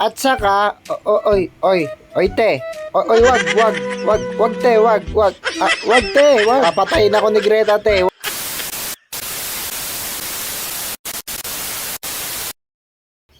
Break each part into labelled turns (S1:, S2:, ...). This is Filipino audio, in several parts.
S1: At saka, o- oy, oy, oy te. O- Oy, wag, wag, wag, wag te, wag, wag. Ah, wag te, wag. Papatayin ako ni Greta te.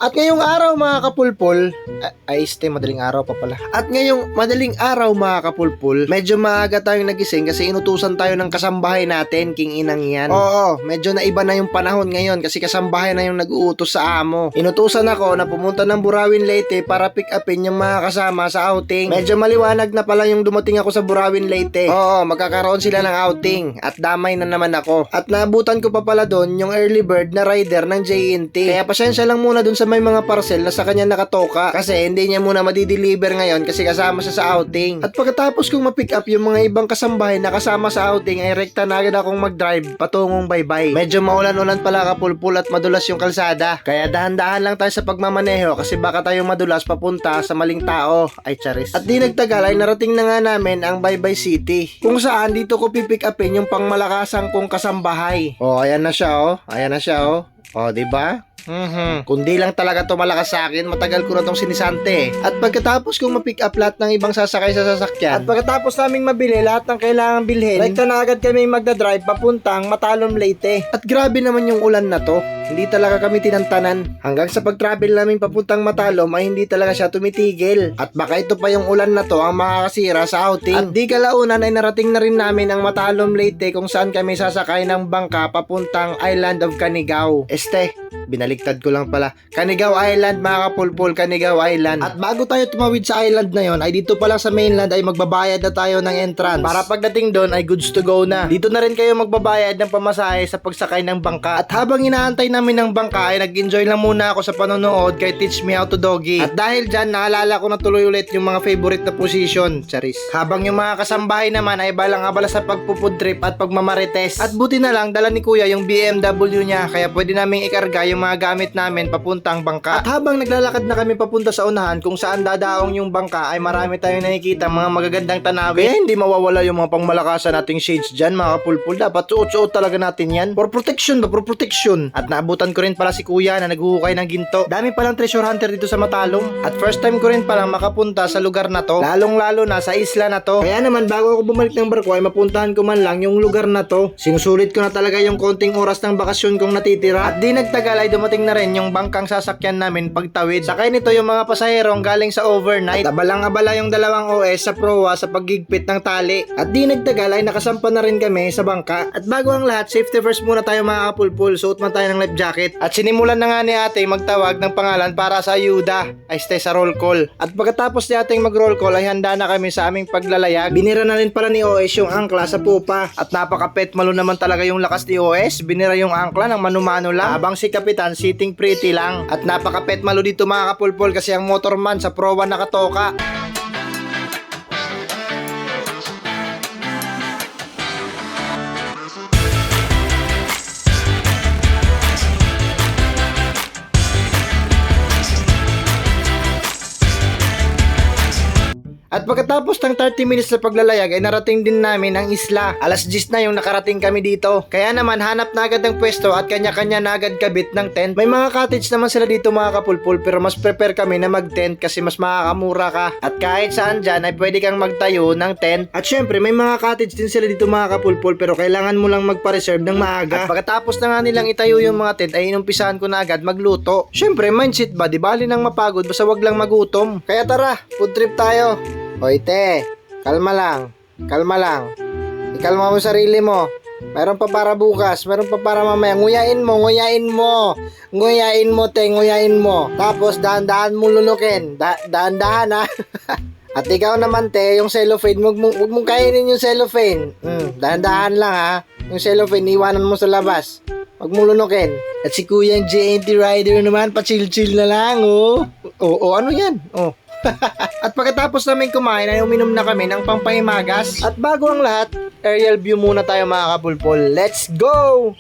S1: At ngayong araw mga kapulpul, a- ay este madaling araw pa pala. At ngayong madaling araw mga kapulpul, medyo maaga tayong nagising kasi inutusan tayo ng kasambahay natin, king inang yan. Oo, medyo naiba na yung panahon ngayon kasi kasambahay na yung nag-uutos sa amo. Inutusan ako na pumunta ng Burawin Leyte para pick upin yung mga kasama sa outing. Medyo maliwanag na pala yung dumating ako sa Burawin Leyte. Oo, magkakaroon sila ng outing at damay na naman ako. At naabutan ko pa pala doon yung early bird na rider ng JNT. Kaya pasensya lang muna doon sa may mga parcel na sa kanya nakatoka kasi hindi niya muna madideliver ngayon kasi kasama siya sa outing. At pagkatapos kong ma-pick up yung mga ibang kasambahay na kasama sa outing ay rekta na agad akong mag-drive patungong baybay. Medyo maulan-ulan pala kapulpul at madulas yung kalsada. Kaya dahan-dahan lang tayo sa pagmamaneho kasi baka tayo madulas papunta sa maling tao. Ay charis. At di nagtagal ay narating na nga namin ang Baybay City. Kung saan dito ko pipick upin yung pangmalakasang kong kasambahay. Oh, ayan na siya oh. Ayan na siya oh. Oh, di ba? Mhm. Kundi lang talaga to malakas sa akin, matagal ko na tong sinisante. At pagkatapos kong ma-pick up lahat ng ibang sasakay sa sasakyan, at pagkatapos naming mabili lahat ng kailangang bilhin, rekta na agad kami magdadrive papuntang Matalom Leyte. At grabe naman yung ulan na to. Hindi talaga kami tinantanan. Hanggang sa pag-travel namin papuntang Matalom ay hindi talaga siya tumitigil. At baka ito pa yung ulan na to ang makakasira sa outing. At di kalaunan ay narating na rin namin ang Matalom Leyte kung saan kami sasakay ng bangka papuntang Island of Canigao. Este, Binaligtad ko lang pala. Canigao Island, mga kapulpul, Canigao Island. At bago tayo tumawid sa island na yon, ay dito pa lang sa mainland ay magbabayad na tayo ng entrance. Para pagdating doon ay goods to go na. Dito na rin kayo magbabayad ng pamasahe sa pagsakay ng bangka. At habang inaantay namin ng bangka ay nag-enjoy lang muna ako sa panonood kay Teach Me How to Doggy. At dahil dyan, naalala ko na tuloy ulit yung mga favorite na position. Charis. Habang yung mga kasambahay naman ay balang-abala sa pagpupud trip at pagmamarites. At buti na lang, dala ni kuya yung BMW niya kaya pwede naming ikarga yung mga gamit namin papuntang bangka. At habang naglalakad na kami papunta sa unahan kung saan dadaong yung bangka ay marami tayong nakikita mga magagandang tanawin. Kaya hindi mawawala yung mga pangmalakasan nating shades dyan mga kapulpul. Dapat suot-suot talaga natin yan. For protection ba? For protection. At naabutan ko rin pala si kuya na naghuhukay ng ginto. Dami palang treasure hunter dito sa Matalong. At first time ko rin palang makapunta sa lugar na to. Lalong lalo na sa isla na to. Kaya naman bago ako bumalik ng barko ay mapuntahan ko man lang yung lugar na to. Sinusulit ko na talaga yung konting oras ng bakasyon kong natitira. At di nagtagal ay dumating na rin yung bangkang sasakyan namin pagtawid. Sakay nito yung mga pasaherong galing sa overnight. At abalang-abala yung dalawang OS sa proa sa paggigpit ng tali. At di nagtagal ay nakasampa na rin kami sa bangka. At bago ang lahat, safety first muna tayo mga kapulpul. Suot man tayo ng life jacket. At sinimulan na nga ni ate magtawag ng pangalan para sa ayuda. Ay stay sa roll call. At pagkatapos ni ating mag-roll call ay handa na kami sa aming paglalayag. Binira na rin pala ni OS yung angkla sa pupa. At napakapet malo naman talaga yung lakas ni OS. Binira yung angkla ng manumano lang. Habang si Kapitan sitting pretty lang. At napakapet malo dito mga kapulpul kasi ang motorman sa Pro 1 nakatoka. At pagkatapos ng 30 minutes na paglalayag ay narating din namin ang isla. Alas 10 na yung nakarating kami dito. Kaya naman hanap na agad ng pwesto at kanya-kanya na agad kabit ng tent. May mga cottage naman sila dito mga kapulpul pero mas prepare kami na mag-tent kasi mas makakamura ka. At kahit saan dyan ay pwede kang magtayo ng tent. At syempre may mga cottage din sila dito mga kapulpul pero kailangan mo lang magpa-reserve ng maaga. At pagkatapos na nga nilang itayo yung mga tent ay inumpisahan ko na agad magluto. Syempre mindset ba di bali nang mapagod basta wag lang magutom. Kaya tara, food trip tayo. Hoy te, kalma lang. Kalma lang. Ikalma mo sarili mo. Meron pa para bukas, meron pa para mamaya. Nguyain mo, nguyain mo. Nguyain mo, te, nguyain mo. Tapos dahan-dahan mo lulukin. Da- dahan-dahan ha. At ikaw naman te, yung cellophane, wag mong, wag mong kainin yung cellophane. Mm, dahan-dahan lang ha. Yung cellophane, iwanan mo sa labas. Wag mong lunukin. At si Kuya yung JNT Rider naman, pa-chill-chill na lang, oh. Oo, oh, ano yan? Oh. At pagkatapos namin kumain ay uminom na kami ng pampahimagas. At bago ang lahat, aerial view muna tayo mga kapulpol. Let's go!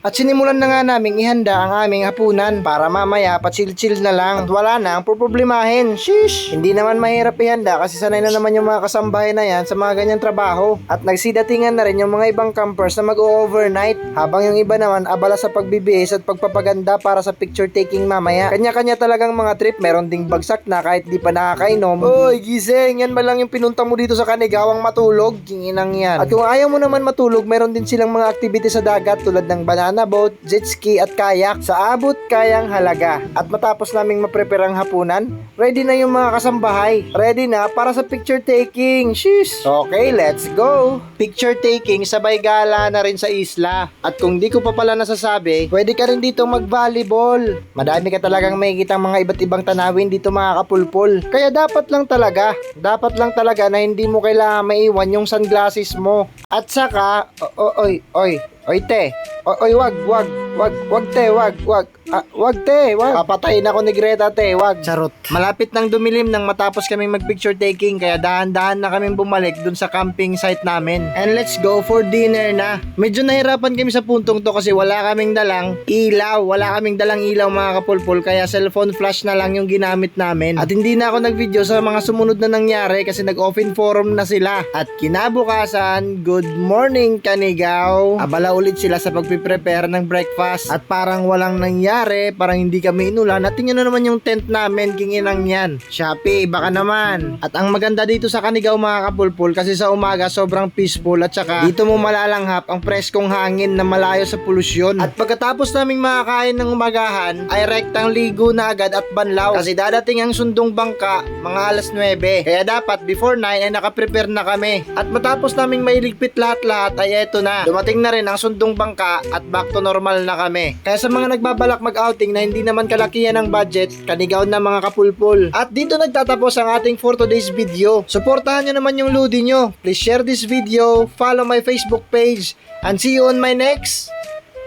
S1: At sinimulan na nga naming ihanda ang aming hapunan para mamaya patsil-chill na lang at wala na ang problemahin. Shish! Hindi naman mahirap ihanda kasi sanay na naman yung mga kasambahay na yan sa mga ganyang trabaho. At nagsidatingan na rin yung mga ibang campers na mag-overnight habang yung iba naman abala sa pagbibihis at pagpapaganda para sa picture taking mamaya. Kanya-kanya talagang mga trip, meron ding bagsak na kahit di pa nakakainom. Oy, gising! Yan ba lang yung pinunta mo dito sa Kanigawang matulog? Kinginang yan. At kung ayaw mo naman matulog, meron din silang mga activity sa dagat tulad ng banana boat, jet ski at kayak sa abot kayang halaga. At matapos naming maprepare ang hapunan, ready na yung mga kasambahay. Ready na para sa picture taking. Shish! Okay, let's go! Picture taking sabay gala na rin sa isla. At kung di ko pa pala nasasabi, pwede ka rin dito mag-volleyball. Madami ka talagang makikita mga iba't ibang tanawin dito mga kapulpol. Kaya dapat lang talaga, dapat lang talaga na hindi mo kailangan maiwan yung sunglasses mo. At saka, o- o- oy, oy, oy te, o- oy wag, wag, wag, wag te, wag, wag, ah, wag te, wag. Papatayin ako ni Greta te, wag. Charot. Malapit nang dumilim nang matapos kaming mag-picture taking kaya dahan-dahan na kaming bumalik dun sa camping site namin. And let's go for dinner na. Medyo nahirapan kami sa puntong to kasi wala kaming dalang ilaw. Wala kaming dalang ilaw mga kapulpul kaya cellphone flash na lang yung ginamit namin. At hindi na ako nag-video sa mga sumunod na nangyari kasi nag-off-in forum na sila. At kinabukasan, good morning Kanigaw. Abala ulit sila sa pagpiprepare ng breakfast. At parang walang nangyari, parang hindi kami inulan. At tingnan na naman yung tent namin, kinginang yan. Shopee, baka naman. At ang maganda dito sa Kanigaw mga kapulpul kasi sa umaga sobrang peaceful at saka dito mo malalanghap ang preskong hangin na malayo sa polusyon. At pagkatapos naming makakain ng umagahan, ay rektang ligo na agad at banlaw kasi dadating ang sundong bangka mga alas 9. Kaya dapat before 9 ay nakaprepare na kami. At matapos naming mailigpit lahat-lahat ay eto na. Dumating na rin ang sundong bangka at back to normal na kami. Kaya sa mga nagbabalak mag-outing na hindi naman kalakihan ng budget, kanigaw na mga kapulpul. At dito nagtatapos ang ating for today's video. Suportahan nyo naman yung ludi nyo. Please share this video, follow my Facebook page, and see you on my next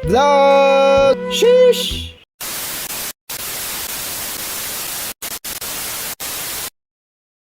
S1: vlog. Sheesh!